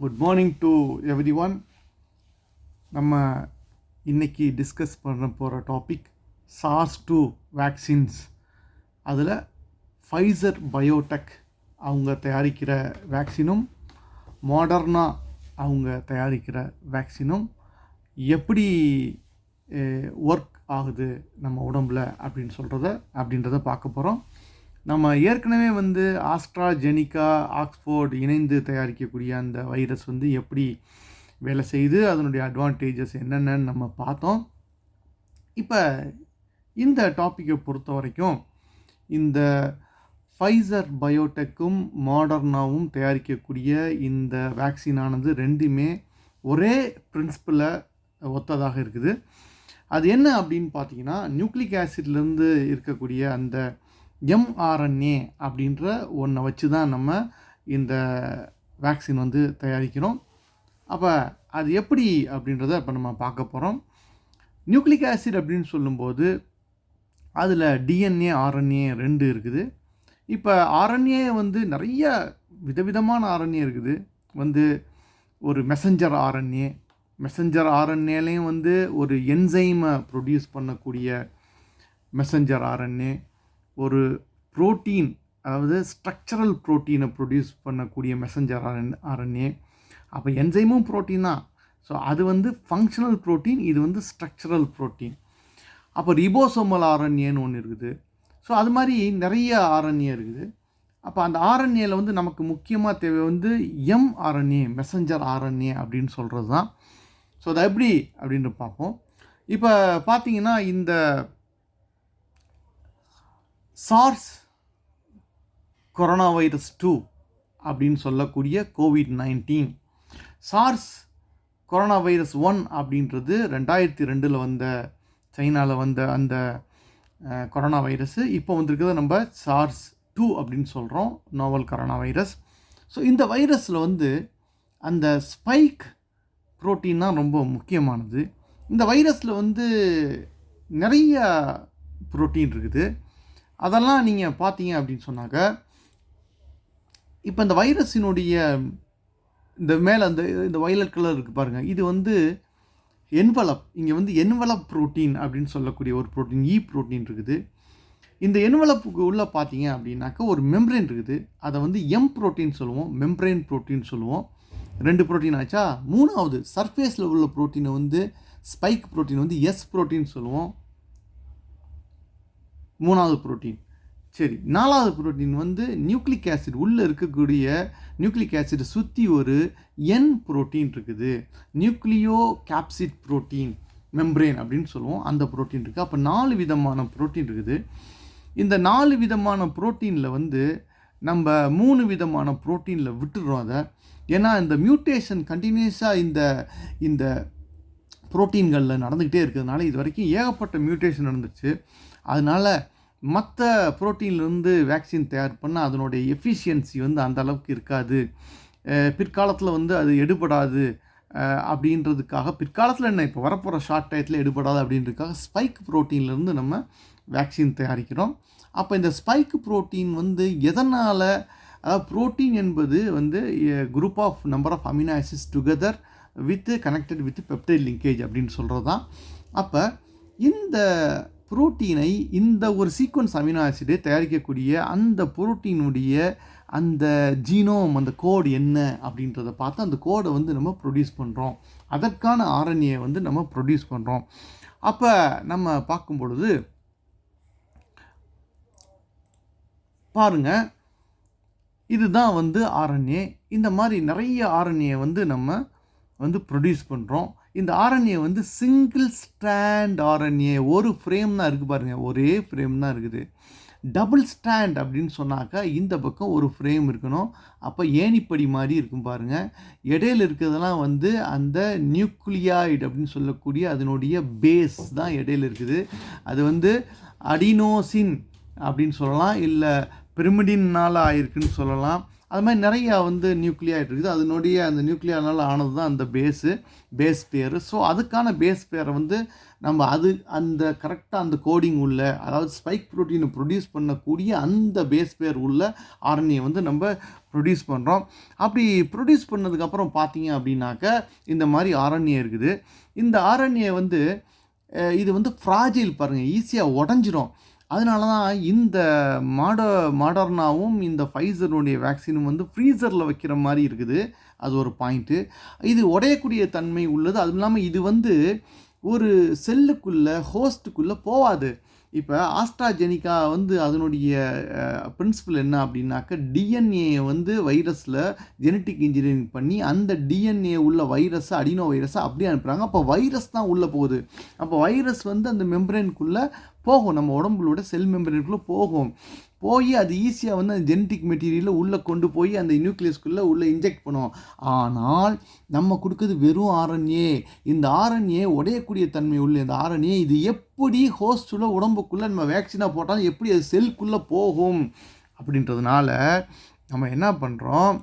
Good morning to everyone நம்ம இன்றைக்கி discuss பண்ண போகிற டாபிக் சார்ஸ் டூ வேக்சின்ஸ் அதில் ஃபைசர் பயோடெக் அவங்க தயாரிக்கிற வேக்சினும் மாடர்னா அவங்க தயாரிக்கிற வேக்சினும் எப்படி ஒர்க் ஆகுது நம்ம உடம்புல அப்படின்னு சொல்கிறத அப்படின்றத பார்க்க போகிறோம் நம்ம ஏற்கனவே வந்து ஆஸ்ட்ராஜெனிக்கா ஆக்ஸ்ஃபோர்ட் இணைந்து தயாரிக்கக்கூடிய அந்த வைரஸ் வந்து எப்படி வேலை செய்து அதனுடைய அட்வான்டேஜஸ் என்னென்னு நம்ம பார்த்தோம். இப்போ இந்த டாப்பிக்கை பொறுத்த வரைக்கும் இந்த ஃபைசர் பயோடெக்கும் மாடர்னாவும் தயாரிக்கக்கூடிய இந்த வேக்சினானது ரெண்டுமே ஒரே பிரின்சிப்பிளை ஒத்ததாக இருக்குது. அது என்ன அப்படின்னு பார்த்தீங்கன்னா நியூக்ளிக் ஆசிட்லேருந்து இருக்கக்கூடிய அந்த எம்ஆர்என்ஏ அப்படின்ற ஒன்றை வச்சு தான் நம்ம இந்த வேக்சின் வந்து தயாரிக்கிறோம். அப்போ அது எப்படி அப்படின்றத இப்போ நம்ம பார்க்க போகிறோம் நியூக்ளிக் ஆசிட் அப்படின்னு சொல்லும்போது அதில் டிஎன்ஏ ஆர்என்ஏ ரெண்டு இருக்குது. இப்போ ஆர்என்ஏ வந்து நிறைய விதவிதமான ஆர்என்ஏ இருக்குது. வந்து ஒரு மெசஞ்சர் ஆர்என்ஏ மெசஞ்சர் ஆர்என்ஏலையும் வந்து ஒரு என்சைமை ப்ரொடியூஸ் பண்ணக்கூடிய மெசஞ்சர் ஆர்என்ஏ ஒரு புரோட்டீன் அதாவது ஸ்ட்ரக்சரல் ப்ரோட்டீனை ப்ரொடியூஸ் பண்ணக்கூடிய மெசஞ்சர் ஆர்என் ஆர்என்ஏ. அப்போ என்சைமும் ப்ரோட்டீன் தான். ஸோ அது வந்து ஃபங்க்ஷனல் ப்ரோட்டீன் இது வந்து ஸ்ட்ரக்சரல் ப்ரோட்டீன். அப்போ ரிபோசோமல் ஆர்என்ஏன்னு ஒன்று இருக்குது. ஸோ அது மாதிரி நிறைய ஆர்என்ஏ இருக்குது. அப்போ அந்த ஆர்என்ஏல வந்து நமக்கு முக்கியமாக தேவை வந்து எம் ஆர்என்ஏ மெசஞ்சர் ஆர்என்ஏ அப்படின்னு சொல்கிறது தான் ஸோ அது எப்படி அப்படின்னு பார்ப்போம். இப்போ பார்த்தீங்கன்னா இந்த சார்ஸ் கொரோனா வைரஸ் டூ அப்படின்னு சொல்லக்கூடிய COVID nineteen SARS corona virus one அப்படின்றது ரெண்டாயிரத்தி ரெண்டில் வந்த சைனாவில் வந்த அந்த கொரோனா வைரஸு இப்போ வந்திருக்கிறது நம்ம சார்ஸ் டூ அப்படின்னு சொல்கிறோம் நோவல் கொரோனா வைரஸ் ஸோ இந்த வைரஸில் வந்து அந்த ஸ்பைக் ப்ரோட்டீன் தான் ரொம்ப முக்கியமானது. இந்த வைரஸில் வந்து நிறைய ப்ரோட்டீன் இருக்குது. அதெல்லாம் நீங்கள் பார்த்தீங்க அப்படின்னு சொன்னாக்க இப்போ இந்த வைரஸினுடைய இந்த மேலே அந்த இந்த வயலட் கலர் இருக்குது பாருங்கள் இது வந்து என்வலப் இங்கே வந்து என்வலப் ப்ரோட்டீன் அப்படின்னு சொல்லக்கூடிய ஒரு ப்ரோட்டீன் இ ப்ரோட்டீன் இருக்குது. இந்த என்வலப்புக்கு உள்ளே பார்த்தீங்க அப்படின்னாக்கா ஒரு மெம்ப்ரெயின் இருக்குது. அதை வந்து எம் ப்ரோட்டீன் சொல்லுவோம் மெம்ப்ரெயின் ப்ரோட்டீன் சொல்லுவோம். ரெண்டு ப்ரோட்டீன் ஆச்சா? மூணாவது சர்ஃபேஸில் உள்ள ப்ரோட்டீனை வந்து ஸ்பைக் ப்ரோட்டீன் வந்து எஸ் ப்ரோட்டீன் சொல்லுவோம். மூணாவது புரோட்டீன். சரி நாலாவது புரோட்டீன் வந்து நியூக்ளிக் ஆசிட் உள்ளே இருக்கக்கூடிய நியூக்ளிக் ஆசிடை சுற்றி ஒரு என் புரோட்டீன் இருக்குது. நியூக்ளியோ கேப்சிட் புரோட்டீன் மெம்ப்ரெயின் அப்படின்னு சொல்லுவோம். அந்த புரோட்டீன் இருக்குது அப்போ நாலு விதமான புரோட்டீன் இருக்குது. இந்த நாலு விதமான புரோட்டீனில் வந்து நம்ம மூணு விதமான புரோட்டீனில் விட்டுடுறோம் அதை. ஏன்னா இந்த மியூட்டேஷன் கண்டினியூஸாக இந்த இந்த ப்ரோட்டீன்களில் நடந்துக்கிட்டே இருக்கிறதுனால இது வரைக்கும் ஏகப்பட்ட மியூட்டேஷன் நடந்துச்சு அதனால் மற்ற ப்ரோட்டீன்லேருந்து வேக்சின் தயார் பண்ணால் அதனுடைய எஃபிஷியன்சி வந்து அந்த அளவுக்கு இருக்காது. பிற்காலத்தில் வந்து அது எடுபடாது. அப்படின்றதுக்காக பிற்காலத்தில் என்ன இப்போ வரப்போகிற ஷார்ட் டயத்தில் எடுபடாது அப்படின்றதுக்காக ஸ்பைக் ப்ரோட்டீன்லேருந்து நம்ம வேக்சின் தயாரிக்கிறோம். அப்போ இந்த ஸ்பைக் ப்ரோட்டீன் வந்து எதனால் அதாவது ப்ரோட்டீன் என்பது வந்து group of number of amino acids together with connected with peptide linkage அப்படின்னு சொல்கிறது தான் அப்போ இந்த புரோட்டீனை இந்த ஒரு சீக்வன்ஸ் அமினோ ஆசிடை தயாரிக்கக்கூடிய அந்த புரோட்டீனுடைய அந்த ஜீனோம் அந்த கோடு என்ன அப்படின்றத பார்த்து அந்த கோடை வந்து நம்ம ப்ரொடியூஸ் பண்ணுறோம் அதற்கான ஆர்என்ஏ வந்து நம்ம ப்ரொடியூஸ் பண்ணுறோம் அப்போ நம்ம பார்க்கும் பொழுது பாருங்கள் இதுதான் வந்து ஆர்என்ஏ இந்த மாதிரி நிறைய ஆர்என்ஏ வந்து நம்ம வந்து ப்ரொடியூஸ் பண்ணுறோம் இந்த ஆர்என்ஏ வந்து சிங்கிள் ஸ்டாண்ட் ஆர்என்ஏ ஒரு ஃப்ரேம் தான் இருக்குது பாருங்கள் ஒரே ஃப்ரேம் தான் இருக்குது. டபுள் ஸ்டாண்ட் அப்படின்னு சொன்னாக்கா இந்த பக்கம் ஒரு ஃப்ரேம் இருக்கணும். அப்போ ஏணிப்படி மாதிரி இருக்கும் பாருங்கள் இடையில இருக்கிறதெல்லாம் வந்து அந்த நியூக்ளியாய்டு அப்படின்னு சொல்லக்கூடிய அதனுடைய பேஸ் தான் இடையில இருக்குது. அது வந்து அடினோசின் அப்படின்னு சொல்லலாம். இல்லை பிரமிடின்னால் ஆயிருக்குன்னு சொல்லலாம். அது மாதிரி நிறையா வந்து நியூக்ளியாய்ட் இருக்குது. அதனுடைய அந்த நியூக்ளியானால் ஆனது தான் அந்த பேஸு பேஸ் பேர் ஸோ அதுக்கான பேஸ் பேரை வந்து நம்ம அது அந்த கரெக்டாக அந்த கோடிங் உள்ள அதாவது ஸ்பைக் ப்ரோட்டீனை ப்ரொடியூஸ் பண்ணக்கூடிய அந்த பேஸ் பேர் உள்ள ஆர்என்ஏ வந்து நம்ம ப்ரொடியூஸ் பண்ணுறோம் அப்படி ப்ரொடியூஸ் பண்ணதுக்கப்புறம் பார்த்தீங்க அப்படின்னாக்க இந்த மாதிரி ஆர்என்ஏ இருக்குது. இந்த ஆர்என்ஏ வந்து இது வந்து ஃப்ராஜில் பாருங்கள் ஈஸியாக உடஞ்சிரும். அதனால தான் இந்த மாட மாடர்னாவும் இந்த ஃபைசருடைய வேக்சினும் வந்து ஃப்ரீசரில் வைக்கிற மாதிரி இருக்குது. அது ஒரு பாயிண்ட்டு இது உடையக்கூடிய தன்மை உள்ளது. அதுவும் இல்லாமல் இது வந்து ஒரு செல்லுக்குள்ளே ஹோஸ்ட்டுக்குள்ளே போகாது இப்போ ஆஸ்ட்ராஜெனிக்கா வந்து அதனுடைய பிரின்சிபல் என்ன அப்படின்னாக்க டிஎன்ஏ வந்து வைரஸில் ஜெனட்டிக் இன்ஜினியரிங் பண்ணி அந்த டிஎன்ஏ உள்ள வைரஸை அடினோ வைரஸை அப்படியே அனுப்புகிறாங்க அப்போ வைரஸ் தான் உள்ளே போகுது. அப்போ வைரஸ் வந்து அந்த மெம்பரேனுக்குள்ளே போகும். நம்ம உடம்புலோட செல் மெம்பரேனுக்குள்ளே போகும். போய் அது ஈஸியாக வந்து அந்த ஜெனட்டிக் மெட்டீரியலை உள்ளே கொண்டு போய் அந்த நியூக்ளியஸ்குள்ளே உள்ளே இன்ஜெக்ட் பண்ணுவோம் ஆனால் நம்ம கொடுக்குறது வெறும் ஆரண்யே இந்த ஆரண்யே உடையக்கூடிய தன்மை உள்ள இந்த ஆரண்யே இது எப்படி ஹோஸ்டுள்ள உடம்புக்குள்ளே நம்ம வேக்சினாக போட்டாலும் எப்படி அது செல்குள்ளே போகும். அப்படின்றதுனால நம்ம என்ன பண்ணுறோம்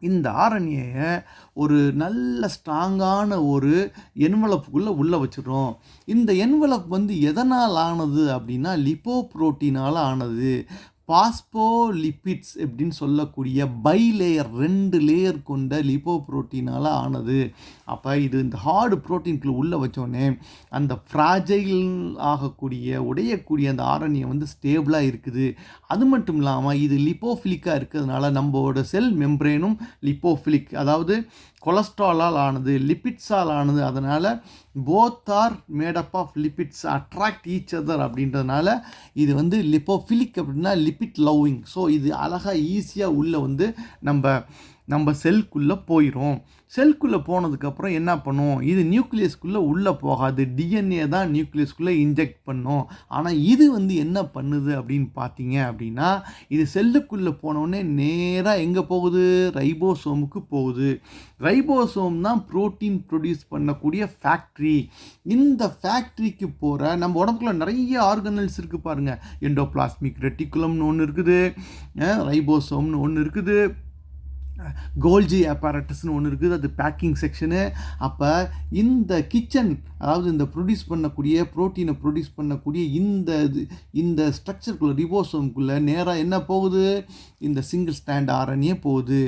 இந்த ஆரண்யை ஒரு நல்ல ஸ்ட்ராங்கான ஒரு என்வலப்புக்குள்ளே உள்ளே வச்சிடுறோம். இந்த என்வலப் வந்து எதனால் ஆனது அப்படின்னா லிப்போ புரோட்டீனால் ஆனது. பாஸ்போலிபிட்ஸ் எப்படின்னு சொல்லக்கூடிய பை லேயர் ரெண்டு லேயர் கொண்ட லிப்போ புரோட்டீனால் ஆனது. அப்போ இது இந்த ஹார்டு புரோட்டீனுக்குள்ளே உள்ளே வச்சோடனே அந்த ஃப்ராஜைல் ஆகக்கூடிய உடையக்கூடிய அந்த ஆரண்யை வந்து ஸ்டேபிளாக இருக்குது. அது மட்டும் இல்லாமல் இது லிப்போஃபிலிக்காக இருக்கிறதுனால நம்மளோட செல் மெம்ப்ரேனும் லிப்போஃபிலிக் அதாவது கொலஸ்ட்ராலால் ஆனது லிபிட்ஸால் ஆனது அதனால் both are made up of lipids attract each other அப்படின்றதுனால இது வந்து லிப்போஃபிலிக் அப்படின்னா லிபிட் லவ்விங் ஸோ இது அழகாக ஈஸியாக உள்ளே வந்து நம்ம நம்ம செல்குள்ளே போயிடும் செல்குள்ளே போனதுக்கப்புறம் என்ன பண்ணும்? இது நியூக்ளியஸ்குள்ளே உள்ளே போகாது. டிஎன்ஏ தான் நியூக்ளியஸ்குள்ளே இன்ஜெக்ட் பண்ணும். ஆனால் இது வந்து என்ன பண்ணுது அப்படின்னு பார்த்தீங்க அப்படின்னா இது செல்லுக்குள்ளே போனோடனே நேராக எங்கே போகுது? ரைபோசோமுக்கு போகுது. ரைபோசோம் தான் புரோட்டீன் ப்ரொடியூஸ் பண்ணக்கூடிய ஃபேக்ட்ரி இந்த ஃபேக்ட்ரிக்கு போகிற நம்ம உடம்புக்குள்ள நிறைய ஆர்கனல்ஸ் இருக்குது பாருங்கள் எண்டோபிளாஸ்மிக் ரெட்டிகுலம்னு ஒன்று இருக்குது. ரைபோசோம்னு ஒன்று இருக்குது. கோல்ஜி apparatusனு ஒன்று இருக்குது. அது பேக்கிங் செக்ஷனு அப்போ இந்த கிச்சன் அதாவது இந்த ப்ரொடியூஸ் பண்ணக்கூடிய ப்ரோட்டீனை ப்ரொடியூஸ் பண்ணக்கூடிய இந்த இது இந்த ஸ்ட்ரக்சருக்குள்ளே ரிபோசோம்குள்ளே நேராக என்ன போகுது? இந்த சிங்கிள் ஸ்டாண்ட் ஆர்என்ஏ போகுது.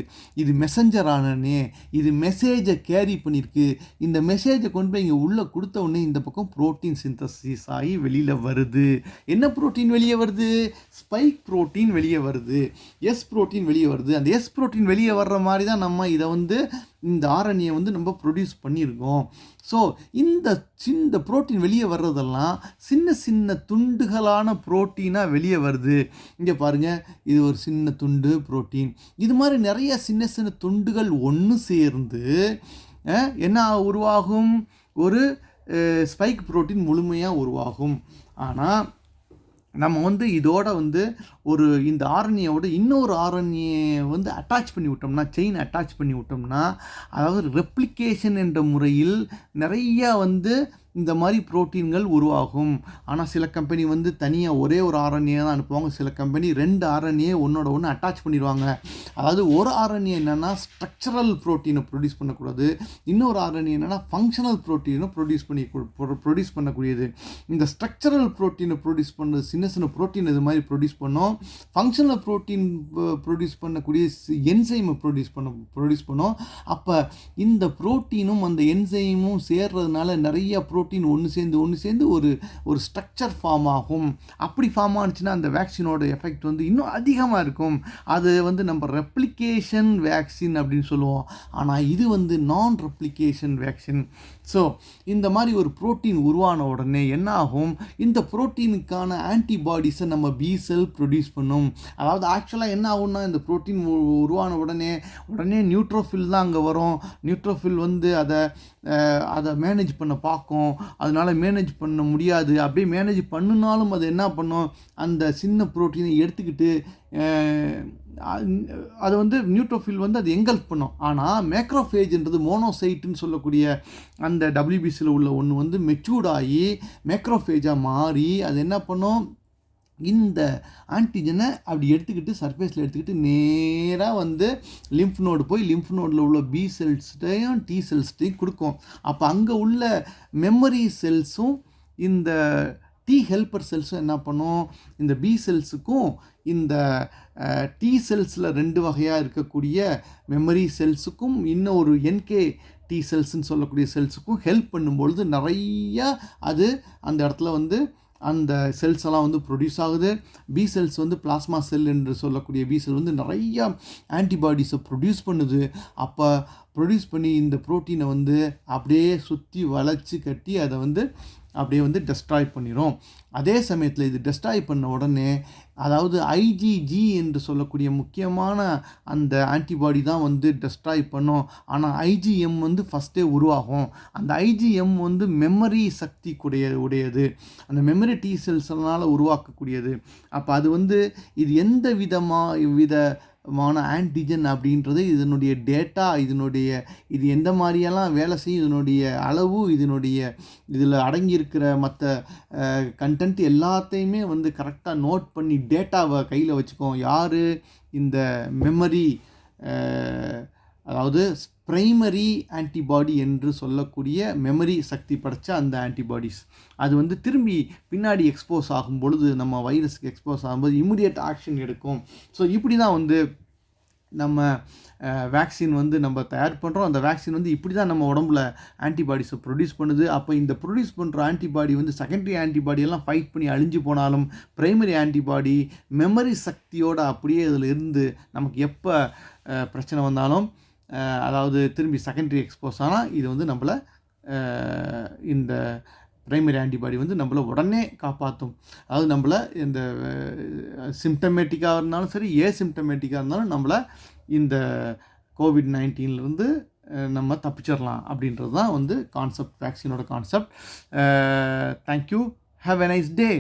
இது மெசஞ்சர் ஆர்என்ஏ இது மெசேஜை கேரி பண்ணியிருக்கு இந்த மெசேஜை கொண்டு போய் இங்கே உள்ளே கொடுத்த உடனே இந்த பக்கம் ப்ரோட்டீன் சிந்தசிஸ் ஆகி வெளியில் வருது. என்ன ப்ரோட்டீன் வெளியே வருது? ஸ்பைக் ப்ரோட்டீன் வெளியே வருது. எஸ் ப்ரோட்டீன் வெளியே வருது. அந்த எஸ் ப்ரோட்டீன் வெளியே வர்ற மாதிரி தான் நம்ம இதை வந்து இந்த ஆரண்யை வந்து நம்ம ப்ரொடியூஸ் பண்ணியிருக்கோம். ஸோ இந்த சின்ன புரோட்டீன் வெளியே வர்றதெல்லாம் சின்ன சின்ன துண்டுகளான புரோட்டீனாக வெளியே வருது. இங்கே பாருங்கள் இது ஒரு சின்ன துண்டு புரோட்டீன் இது மாதிரி நிறைய சின்ன சின்ன துண்டுகள் ஒன்று சேர்ந்து என்ன உருவாகும்? ஒரு ஸ்பைக் ப்ரோட்டீன் முழுமையாக உருவாகும். ஆனால் நம்ம வந்து இதோட வந்து ஒரு இந்த ஆரண்யோட இன்னொரு ஆரண்யை வந்து அட்டாச் பண்ணி விட்டோம்னா செயின் அட்டாச் பண்ணி விட்டோம்னா அதாவது ரெப்ளிகேஷன் என்ற முறையில் நிறையா வந்து இந்த மாதிரி புரோட்டீன்கள் உருவாகும். ஆனால் சில கம்பெனி வந்து தனியாக ஒரே ஒரு ஆரண்யை தான் அனுப்புவாங்க. சில கம்பெனி ரெண்டு ஆரண்யை ஒன்றோட ஒன்று அட்டாச் பண்ணிடுவாங்க. அதாவது ஒரு ஆரண்யை என்னென்னா ஸ்ட்ரக்சரல் புரோட்டீனை ப்ரொடியூஸ் பண்ணக்கூடாது. இன்னொரு ஆரண்யை என்னென்னா ஃபங்க்ஷனல் ப்ரோட்டீனை ப்ரொடியூஸ் பண்ணி ப்ரொடியூஸ் பண்ணக்கூடியது. இந்த ஸ்ட்ரக்சரல் புரோட்டீனை ப்ரொடியூஸ் பண்ணுறது சின்ன சின்ன புரோட்டீன் இது மாதிரி ப்ரொடியூஸ் பண்ணோம். ஃபங்க்ஷனல் புரோட்டீன் ப்ரொடியூஸ் பண்ணக்கூடிய என்சைமை ப்ரொடியூஸ் பண்ண ப்ரொடியூஸ் பண்ணோம். அப்போ இந்த புரோட்டீனும் அந்த என்சைமும் சேர்றதுனால நிறைய புரோட்டீன் ஒன்று சேர்ந்து ஒன்று சேர்ந்து ஒரு ஒரு ஸ்ட்ரக்சர் ஃபார்ம் ஆகும். அப்படி ஃபார்ம் ஆனிச்சுன்னா அந்த வேக்சினோட எஃபெக்ட் வந்து இன்னும் அதிகமாக இருக்கும். அது வந்து நம்ம ரெப்ளிகேஷன் வேக்சின் அப்படின்னு சொல்லுவோம். ஆனால் இது வந்து நான் ரெப்ளிகேஷன் வேக்சின் ஸோ இந்த மாதிரி ஒரு புரோட்டீன் உருவான உடனே என்ன ஆகும்? இந்த புரோட்டீனுக்கான ஆன்டிபாடிஸை நம்ம பி செல் ப்ரொடியூஸ் பண்ணும். அதாவது ஆக்சுவலாக என்ன ஆகும்னா இந்த புரோட்டீன் உருவான உடனே உடனே நியூட்ரோஃபில் தான் அங்கே வரும். நியூட்ரோஃபில் வந்து அதை அதை மேனேஜ் பண்ண பார்க்கும். அதனால் மேனேஜ் பண்ண முடியாது. அப்படியே மேனேஜ் பண்ணினாலும் அது என்ன பண்ணும்? அந்த சின்ன புரோட்டீனை எடுத்துக்கிட்டு அது வந்து நியூட்ரோஃபில் வந்து அது எங்கல்ஃப் பண்ணும். ஆனால் மேக்ரோஃபேஜ்ன்றது மோனோசைட்டுன்னு சொல்லக்கூடிய அந்த டபிள்யூபிசியில் உள்ள ஒன்று வந்து மெச்சூர்ட் ஆகி மேக்ரோஃபேஜாக மாறி அது என்ன பண்ணும்? இந்த ஆன்டிஜனை அப்படி எடுத்துக்கிட்டு சர்ஃபேஸில் எடுத்துக்கிட்டு நேராக வந்து லிம்ஃப் நோடு போய் லிம்ஃப் நோடில் உள்ள பி செல்ஸ்டையும் டி செல்ஸ்டையும் கொடுக்கும். அப்போ அங்கே உள்ள மெமரி செல்ஸும் இந்த டி ஹெல்ப்பர் செல்ஸும் என்ன பண்ணும்? இந்த பி செல்ஸுக்கும் இந்த டி செல்ஸில் ரெண்டு வகையாக இருக்கக்கூடிய மெமரி செல்ஸுக்கும் இன்னும் ஒரு என்கே டி செல்ஸ்ன்னு சொல்லக்கூடிய செல்ஸுக்கும் ஹெல்ப் பண்ணும்பொழுது நிறையா அது அந்த இடத்துல வந்து அந்த செல்ஸ் எல்லாம் வந்து ப்ரொடியூஸ் ஆகுது. பி செல்ஸ் வந்து பிளாஸ்மா செல் என்று சொல்லக்கூடிய பி செல் வந்து நிறையா ஆன்டிபாடிஸை ப்ரொடியூஸ் பண்ணுது. அப்போ ப்ரொடியூஸ் பண்ணி இந்த ப்ரோட்டீனை வந்து அப்படியே சுற்றி வளைச்சி கட்டி அதை வந்து அப்படியே வந்து டெஸ்ட்ராய் பண்ணிடும் அதே சமயத்தில் இது டெஸ்ட்ராய் பண்ண உடனே அதாவது ஐஜிஜி என்று சொல்லக்கூடிய முக்கியமான அந்த ஆன்டிபாடி தான் வந்து டெஸ்ட்ராய் பண்ணும். ஆனால் ஐஜிஎம் வந்து ஃபஸ்ட்டே உருவாகும். அந்த ஐஜிஎம் வந்து மெமரி சக்தி கூடிய உடையது. அந்த மெமரி டி செல்ஸ்னால் உருவாக்கக்கூடியது. அப்போ அது வந்து இது எந்த விதமாக வித மான ஆன்டிஜன் அப்படின்றது இதனுடைய டேட்டா இதனுடைய இது எந்த மாதிரியெல்லாம் வேலை செய்யும் இதனுடைய அளவு இதனுடைய இதில் அடங்கியிருக்கிற மற்ற கண்டென்ட் எல்லாத்தையுமே வந்து கரெக்டாக நோட் பண்ணி டேட்டாவை கையில் வச்சுக்கோம் யார்? இந்த மெமரி அதாவது ப்ரைமரி ஆன்டிபாடி என்று சொல்லக்கூடிய மெமரி சக்தி படைச்ச அந்த ஆன்டிபாடிஸ். அது வந்து திரும்பி பின்னாடி எக்ஸ்போஸ் ஆகும் பொழுது நம்ம வைரஸ்க்கு எக்ஸ்போஸ் ஆகும்போது இமிடியட் ஆக்ஷன் எடுக்கும். ஸோ இப்படி தான் வந்து நம்ம வேக்சின் வந்து நம்ம தயார் பண்ணுறோம் அந்த வேக்சின் வந்து இப்படி தான் நம்ம உடம்புல ஆன்டிபாடிஸை ப்ரொடியூஸ் பண்ணுது. அப்போ இந்த ப்ரொடியூஸ் பண்ணுற ஆன்டிபாடி வந்து செகண்டரி ஆன்டிபாடி எல்லாம் ஃபைட் பண்ணி அழிஞ்சு போனாலும் ப்ரைமரி ஆன்டிபாடி மெமரி சக்தியோடு அப்படியே இதில் இருந்து நமக்கு எப்போ பிரச்சனை வந்தாலும் அதாவது திரும்பி செகண்டரி எக்ஸ்போஸ் ஆனால் இது வந்து நம்மளை இந்த ப்ரைமரி ஆன்டிபாடி வந்து நம்மளை உடனே காப்பாற்றும் அதாவது நம்மளை இந்த சிம்டமேட்டிக்காக இருந்தாலும் சரி ஏ சிம்டமேட்டிக்காக இருந்தாலும் நம்மளை இந்த கோவிட் நைன்டீன்லேருந்து நம்ம தப்பிச்சிடலாம் அப்படின்றது தான் வந்து concept வேக்சினோட concept thank you have a nice day